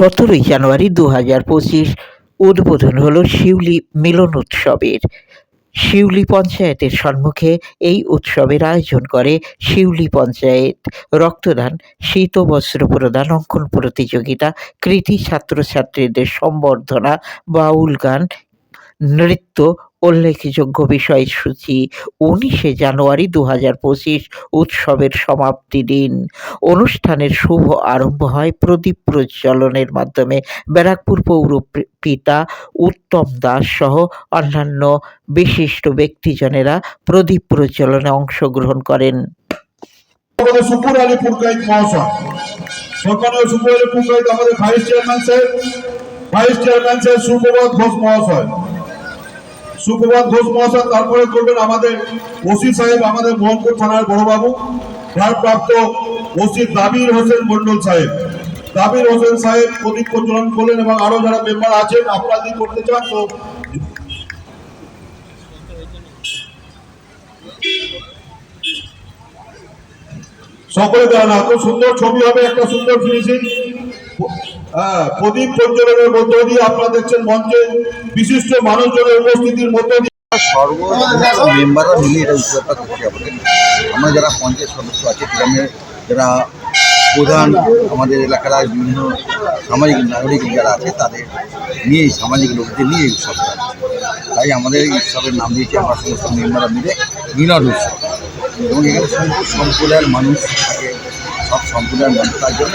সতেরোই জানুয়ারি দু হাজার পঁচিশ উদ্বোধন হল শিউলি মিলন উৎসবের। শিউলি পঞ্চায়েতের সম্মুখে এই উৎসবের আয়োজন করে শিউলি পঞ্চায়েত। রক্তদান শীত বস্ত্র প্রদান, অঙ্কন প্রতিযোগিতা, কৃতি ছাত্রছাত্রীদের সম্বর্ধনা, বাউল গান নৃত্য উল্লেখযোগ্য বিষয়সূচি উনিশে জানুয়ারি দু হাজার পঁচিশ উৎসবের সমাপ্তি দিন। অনুষ্ঠানের শুভ আরম্ভ হয় প্রদীপ প্রজ্বলনের মাধ্যমে। ব্যারাকপুর পৌর পিতা উত্তম দাস সহ অন্যান্য বিশিষ্ট ব্যক্তিজনেরা প্রদীপ প্রজ্বলনে অংশগ্রহণ করেন। Vice chairman sir vice chairman sir Suprabhat Ghosh মহাশয়। সুপ্রভাত ঘোষ মহাশয়, তারপরে করবেন আমাদের ওসি সাহেব, আমাদের মোহনপুর থানার বড়বাবু, ভারপ্রাপ্ত ওসি দাবির হোসেন মন্ডল সাহেব। দাবির হোসেন সাহেব প্রদীপ প্রজ্বলন করলেন এবং আরও যারা মেম্বার আছেন আপনারা যদি করতে চান, তো সকলে দেওয়া না এত সুন্দর ছবি হবে, একটা সুন্দর ফিনিশিং প্রদীপ প্রজ্বলনের মধ্য দিয়ে আপনারা দেখছেন মঞ্চে বিশিষ্ট মানুষজনের উপস্থিতির মধ্য দিয়ে সর্ব মেম্বাররা এটা উৎসবটা করছি আমাদের। আমরা যারা পঞ্চায়েত সদস্য আছে, গ্রামের যারা প্রধান, আমাদের এলাকার বিভিন্ন সামাজিক নাগরিক যারা আছে, তাদের নিয়ে সামাজিক লোকদের নিয়ে এই উৎসবটা তাই আমাদের এই উৎসবের নাম দিয়েছি আমরা সমস্ত মেম্বাররা মিলে মিলন উৎসব। এবং এখানে সমস্ত সম্প্রদায়ের মানুষ থাকে, সব সম্প্রদায়ের মানুষ, তার জন্য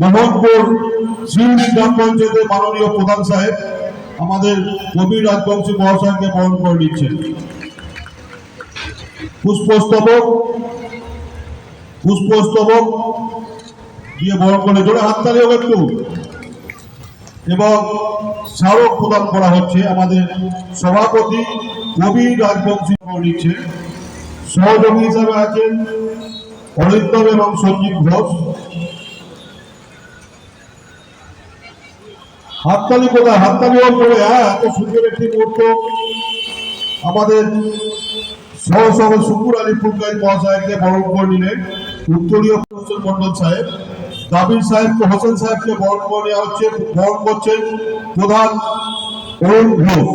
মোহনপুর শিউলি গ্রাম পঞ্চায়েতের মাননীয় প্রধান সাহেব আমাদের কবির রাজবংশী মহাশয়কে বরণ করে নিচ্ছেন। পুষ্পস্তবক পুষ্পস্তবক দিয়ে বরণ করে জোরে হাততালি হবে একটু। এবং স্মারক প্রদান করা হচ্ছে আমাদের সভাপতি কবির রাজবংশী করে নিচ্ছেন সহযোগী হিসাবে আছেন অরিন্দম এবং সঞ্জীব ঘোষ। হাততালি কোথায়? হাততালি করে হ্যাঁ এত সুন্দর একটি মুহূর্ত। আমাদের সহ সহ শুকুর আলী ফুলকাই মহাশয়কে বরণ করে নিলেন উত্তরীয় হোসেন মন্ডল সাহেব। দাবির সাহেবকে, হোসেন সাহেবকে বরণ করে নেওয়া হচ্ছে, বরণ করছেন প্রধান অরুণ ঘোষ।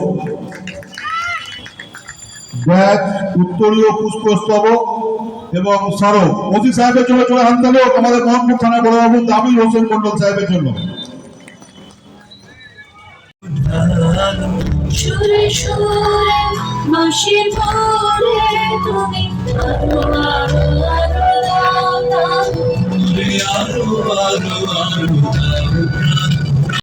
ব্যাগ উত্তরীয় পুষ্পস্তবক এবং স্মারক অতি সাহেবের জন্য চলে হাততালি হোক আমাদের মোহাম্মদ থানা বড়বাবু দাবির হোসেন মন্ডল সাহেবের জন্য। ভালো সুরে সুরে মাসে ভোরে তুমি আরও আরও আরও আরও আরও আরও